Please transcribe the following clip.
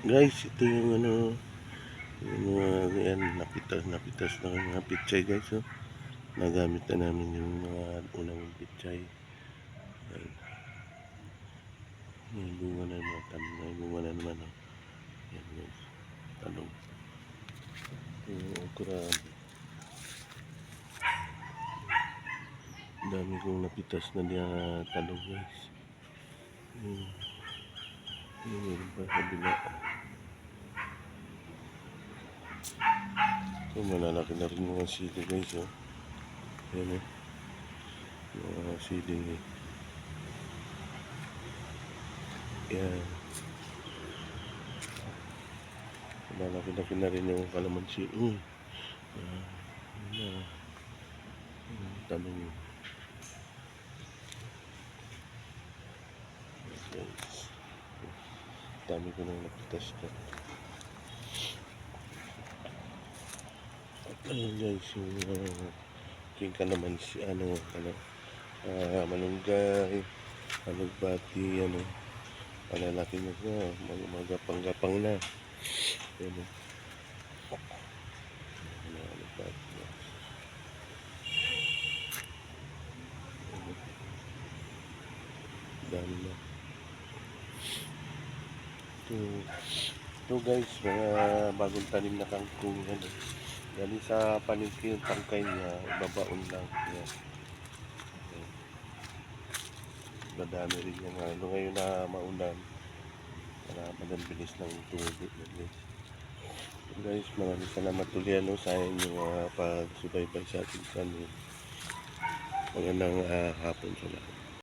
Guys, ito yung ano, yung mga yan, napitas, napitas na yung mga pichay guys. Oh. Nagamit na namin yung mga unang pichay. Ayan. May bunga na mga tanong. May bunga na naman. Oh. Yan guys. Tanong. Yung okra. Dami kong napitas na diya talong guys. Yung meron pa sa kabila. So, malalaki na rin mga sili guys, oh. Yan, eh. Mga sili, eh. Yan. Malalaki na rin yung kalamansi. Mm. Yun na. Yung Tanong yun. Guys. Dami ko nang napitas ka. Ayun guys, yung uh, king ka naman si ano, ano, ah, malunggay, alugbati, ano, malalaki na siya, mag magapang-gapang na. Ayun, oh. Ano, alugbati na. Oh. Dami na. Ito, ito guys, mga bagong tanim na kangkong, ano, Galing sa palengke yung tangkay niya, babaon lang. Yan. Yan. Madami rin yung ano ngayon na maulan. Para madang bilis ng tubig. Yan, guys. So, guys, maraming salamat ulit ano, sa inyong uh, pagsubaybay sa ating channel. Magandang uh, hapon sa lahat.